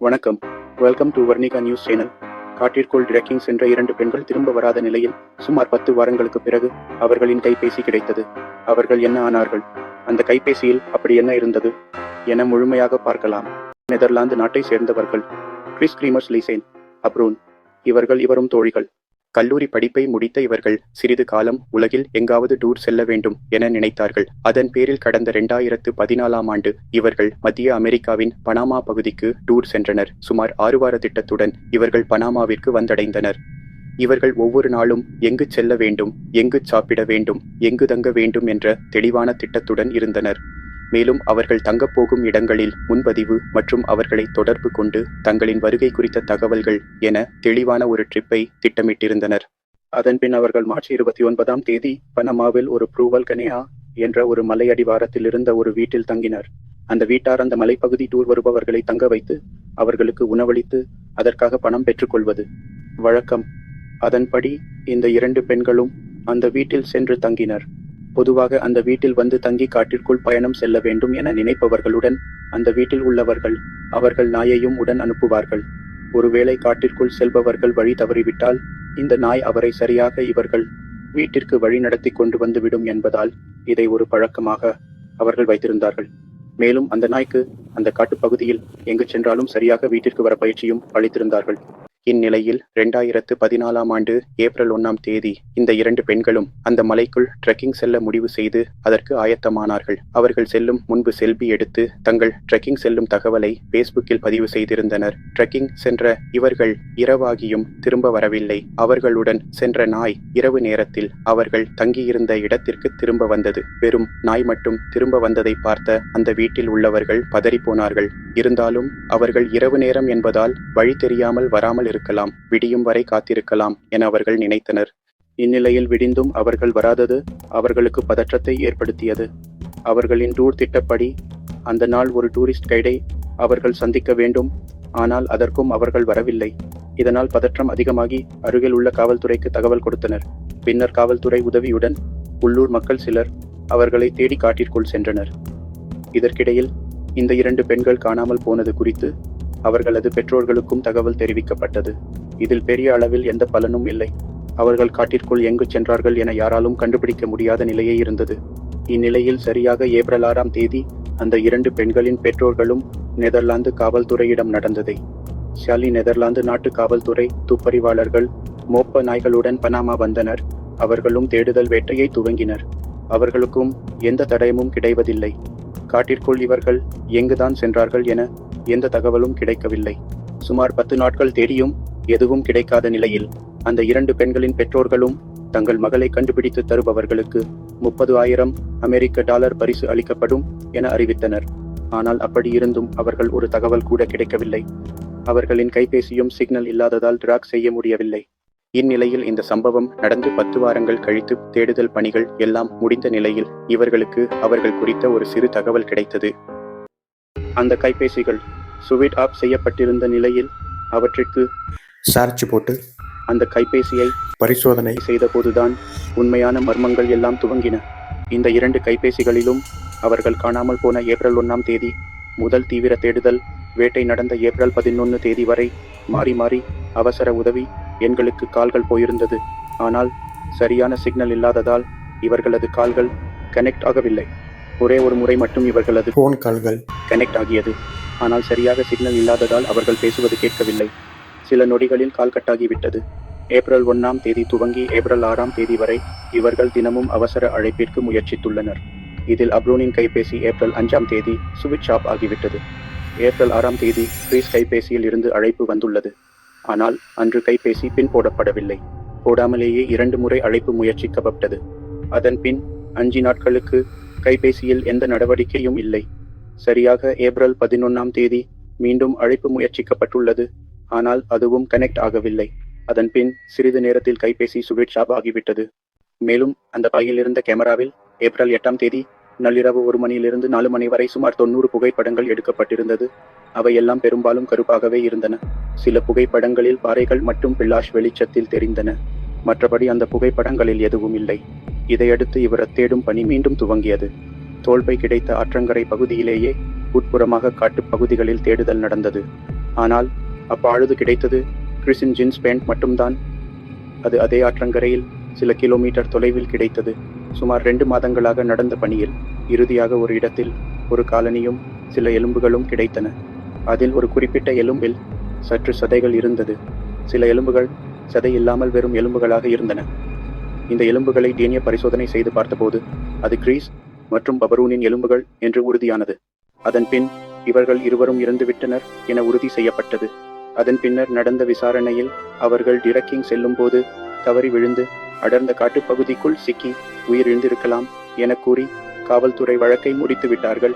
வணக்கம். Welcome to Varnika news channel காட்டிற்குள் trekking சென்ற இரண்டு பெண்கள் திரும்ப வராத நிலையில் சுமார் பத்து வாரங்களுக்கு பிறகு அவர்களின் கைபேசி கிடைத்தது. அவர்கள் என்ன ஆனார்கள்? அந்த கைபேசியில் அப்படி என்ன இருந்தது என முழுமையாக பார்க்கலாம். நெதர்லாந்து நாட்டை சேர்ந்தவர்கள் கிறிஸ் கிரீமர்ஸ் லீசேன் அப்ரூன் இவர்கள் இவரும் தோழிகள். கல்லூரி படிப்பை முடித்த இவர்கள் சிறிது காலம் உலகில் எங்காவது டூர் செல்ல வேண்டும் என நினைத்தார்கள். அதன் பேரில் கடந்த இரண்டாயிரத்து பதினாலாம் ஆண்டு இவர்கள் மத்திய அமெரிக்காவின் பனாமா பகுதிக்கு டூர் சென்றனர். சுமார் ஆறு வார திட்டத்துடன் இவர்கள் பனாமாவிற்கு வந்தடைந்தனர். இவர்கள் ஒவ்வொரு நாளும் எங்கு செல்ல வேண்டும் எங்கு சாப்பிட வேண்டும் எங்கு தங்க வேண்டும் என்ற தெளிவான திட்டத்துடன் இருந்தனர். மேலும் அவர்கள் தங்கப் போகும் இடங்களில் முன்பதிவு மற்றும் அவர்களை தொடர்பு கொண்டு தங்களின் வருகை குறித்த தகவல்கள் என தெளிவான ஒரு ட்ரிப்பை திட்டமிட்டிருந்தனர். அதன்பின் அவர்கள் மார்ச் இருபத்தி ஒன்பதாம் தேதி பனமாவில் ஒரு ப்ரூவல் கனியா என்ற ஒரு மலையடிவாரத்தில் இருந்த ஒரு வீட்டில் தங்கினர். அந்த வீட்டார் அந்த மலைப்பகுதி டூர் வருபவர்களை தங்க வைத்து அவர்களுக்கு உணவளித்து அதற்காக பணம் பெற்றுக்கொள்வது வழக்கம். அதன்படி இந்த இரண்டு பெண்களும் அந்த வீட்டில் சென்று தங்கினர். பொதுவாக அந்த வீட்டில் வந்து தங்கி காட்டிற்குள் பயணம் செல்ல வேண்டும் என நினைப்பவர்களுடன் அந்த வீட்டில் உள்ளவர்கள் அவர்கள் நாயையும் உடன் அனுப்புவார்கள். ஒருவேளை காட்டிற்குள் செல்பவர்கள் வழி தவறிவிட்டால் இந்த நாய் அவரை சரியாக இவர்கள் வீட்டிற்கு வழி நடத்தி கொண்டு வந்துவிடும் என்பதால் இதை ஒரு பழக்கமாக அவர்கள் வைத்திருந்தார்கள். மேலும் அந்த நாய்க்கு அந்த காட்டுப்பகுதியில் எங்கு சென்றாலும் சரியாக வீட்டிற்கு வர பயிற்சியும் அளித்திருந்தார்கள். இந்நிலையில் இரண்டாயிரத்து பதினாலாம் ஆண்டு ஏப்ரல் ஒன்னாம் தேதி இந்த இரண்டு பெண்களும் அந்த மலைக்குள் ட்ரெக்கிங் செல்ல முடிவு செய்து அதற்கு ஆயத்தமானார்கள். அவர்கள் செல்லும் முன்பு செல்பி எடுத்து தங்கள் ட்ரெக்கிங் செல்லும் தகவலை பேஸ்புக்கில் பதிவு செய்திருந்தனர். ட்ரெக்கிங் சென்ற இவர்கள் இரவாகியும் திரும்ப வரவில்லை. அவர்களுடன் சென்ற நாய் இரவு நேரத்தில் அவர்கள் தங்கியிருந்த இடத்திற்கு திரும்ப வந்தது. வெறும் நாய் மட்டும் திரும்ப வந்ததை பார்த்த அந்த வீட்டில் உள்ளவர்கள் பதறிப்போனார்கள். இருந்தாலும் அவர்கள் இரவு நேரம் என்பதால் வழி தெரியாமல் வராமல் காத்திருக்கலாம் விடியும் வரை காத்திருக்கலாம் என அவர்கள் நினைத்தனர். இந்நிலையில் விடிந்தும் அவர்கள் வராதது அவர்களுக்கு பதற்றத்தை ஏற்படுத்தியது. அவர்களின் டூர் திட்டப்படி அந்த நாள் ஒரு டூரிஸ்ட் கைடை அவர்கள் சந்திக்க வேண்டும் ஆனால் அதற்கும் அவர்கள் வரவில்லை. இதனால் பதற்றம் அதிகமாகி அருகில் உள்ள காவல்துறைக்கு தகவல் கொடுத்தனர். பின்னர் காவல்துறை உதவியுடன் உள்ளூர் மக்கள் சிலர் அவர்களை தேடி காட்டிற்குள் சென்றனர். இதற்கிடையில் இந்த இரண்டு பெண்கள் காணாமல் போனது குறித்து அவர்களது பெற்றோர்களுக்கும் தகவல் தெரிவிக்கப்பட்டது. இதில் பெரிய அளவில் எந்த பலனும் இல்லை. அவர்கள் காட்டிற்குள் எங்கு சென்றார்கள் என யாராலும் கண்டுபிடிக்க முடியாத நிலையே இருந்தது. இந்நிலையில் சரியாக ஏப்ரல் ஆறாம் தேதி அந்த இரண்டு பெண்களின் பெற்றோர்களும் நெதர்லாந்து காவல்துறையிடம் நடந்ததை. ஷாலி நெதர்லாந்து நாட்டு காவல்துறை துப்பறிவாளர்கள் மோப்ப நாய்களுடன் பனாமா வந்தனர். அவர்களும் தேடுதல் வேட்டையை துவங்கினர். அவர்களுக்கும் எந்த தடயமும் கிடைவதில்லை. காட்டிற்குள் இவர்கள் எங்குதான் சென்றார்கள் என எந்த தகவலும் கிடைக்கவில்லை. சுமார் பத்து நாட்கள் தேடியும் எதுவும் கிடைக்காத நிலையில் அந்த இரண்டு பெண்களின் பெற்றோர்களும் தங்கள் மகளை கண்டுபிடித்து தருபவர்களுக்கு முப்பது ஆயிரம் அமெரிக்க டாலர் பரிசு அளிக்கப்படும் என அறிவித்தனர். ஆனால் அப்படி இருந்தும் அவர்கள் ஒரு தகவல் கூட கிடைக்கவில்லை. அவர்களின் கைபேசியும் சிக்னல் இல்லாததால் டிராக் செய்ய முடியவில்லை. இந்நிலையில் இந்த சம்பவம் நடந்து பத்து வாரங்கள் கழித்து தேடுதல் பணிகள் எல்லாம் முடிந்த நிலையில் இவர்களுக்கு அவர்கள் குறித்த ஒரு சிறு தகவல் கிடைத்தது. அந்த கைபேசிகள் சுவிட் ஆப் செய்யப்பட்டிருந்த நிலையில் அவற்றிற்கு சார்ஜ் போட்டு அந்த கைபேசியை பரிசோதனை செய்தபோதுதான் உண்மையான மர்மங்கள் எல்லாம் துவங்கின. இந்த இரண்டு கைபேசிகளிலும் அவர்கள் காணாமல் போன ஏப்ரல் ஒன்னாம் தேதி முதல் தீவிர தேடுதல் வேட்டை நடந்த ஏப்ரல் பதினொன்று தேதி வரை மாறி மாறி அவசர உதவி எண்களுக்கு கால்கள் போயிருந்தது. ஆனால் சரியான சிக்னல் இல்லாததால் இவர்களது கால்கள் கனெக்ட் ஆகவில்லை. ஒரே ஒரு முறை மட்டும் இவர்களது ஃபோன் கால்கள் கனெக்ட் ஆகியது. ஆனால் சரியாக சிக்னல் இல்லாததால் அவர்கள் பேசுவது கேட்கவில்லை. சில நொடிகளில் கால் கட்டாகிவிட்டது ஏப்ரல் ஒன்னாம் தேதி துவங்கி ஏப்ரல் ஆறாம் தேதி வரை இவர்கள் தினமும் அவசர அழைப்பிற்கு முயற்சித்துள்ளனர். இதில் அப்ரோனின் கைபேசி ஏப்ரல் அஞ்சாம் தேதி சுவிட்ச் ஆஃப் ஆகிவிட்டது. ஏப்ரல் ஆறாம் தேதி கிரீஸ் கைபேசியில் இருந்து அழைப்பு வந்துள்ளது. ஆனால் அன்று கைபேசி பின் போடப்படவில்லை. போடாமலேயே இரண்டு முறை அழைப்பு முயற்சிக்கப்பட்டது. அதன் பின் அஞ்சு நாட்களுக்கு கைபேசியில் எந்த நடவடிக்கையும் இல்லை. சரியாக ஏப்ரல் பதினொன்னாம் தேதி மீண்டும் அழைப்பு முயற்சிக்கப்பட்டுள்ளது. ஆனால் அதுவும் கனெக்ட் ஆகவில்லை. அதன் பின் சிறிது நேரத்தில் கைபேசி சுவிட்ச் ஆஃப் ஆகிவிட்டது. மேலும் அந்த பையில் இருந்த கேமராவில் ஏப்ரல் எட்டாம் தேதி நள்ளிரவு ஒரு மணியிலிருந்து நாலு மணி வரை சுமார் தொண்ணூறு புகைப்படங்கள் எடுக்கப்பட்டிருந்தது. அவையெல்லாம் பெரும்பாலும் கருப்பாகவே இருந்தன. சில புகைப்படங்களில் பாறைகள் மற்றும் பில்லாஷ் வெளிச்சத்தில் தெரிந்தன. மற்றபடி அந்த புகைப்படங்களில் எதுவும் இல்லை. இதையடுத்து இவரை தேடும் பணி மீண்டும் துவங்கியது. தோல்பை கிடைத்த ஆற்றங்கரை பகுதியிலேயே உட்புறமாக காட்டுப் பகுதிகளில் தேடுதல் நடந்தது. ஆனால் அப்பாழுது கிடைத்தது கிறிஸின் ஜின்ஸ் பேண்ட் மட்டும்தான். அது அதே ஆற்றங்கரையில் சில கிலோமீட்டர் தொலைவில் கிடைத்தது. சுமார் ரெண்டு மாதங்களாக நடந்த பணியில் இறுதியாக ஒரு இடத்தில் ஒரு காலனியும் சில எலும்புகளும் கிடைத்தன. அதில் ஒரு குறிப்பிட்ட எலும்பில் சற்று சதைகள் இருந்தது. சில எலும்புகள் சதை இல்லாமல் வெறும் எலும்புகளாக இருந்தன. இந்த எலும்புகளை டிஎன்ஏ பரிசோதனை செய்து பார்த்தபோது அது கிரீஸ் மற்றும் பபரூனின் எலும்புகள் என்று உறுதியானது. அதன் பின் இவர்கள் இருவரும் இறந்துவிட்டனர் என உறுதி செய்யப்பட்டது. அதன் பின்னர் நடந்த விசாரணையில் அவர்கள் டிரக்கிங் செல்லும்போது தவறி விழுந்து அடர்ந்த காட்டுப்பகுதிக்குள் சிக்கி உயிரிழந்திருக்கலாம் என கூறி காவல்துறை வழக்கை முடித்து விட்டார்கள்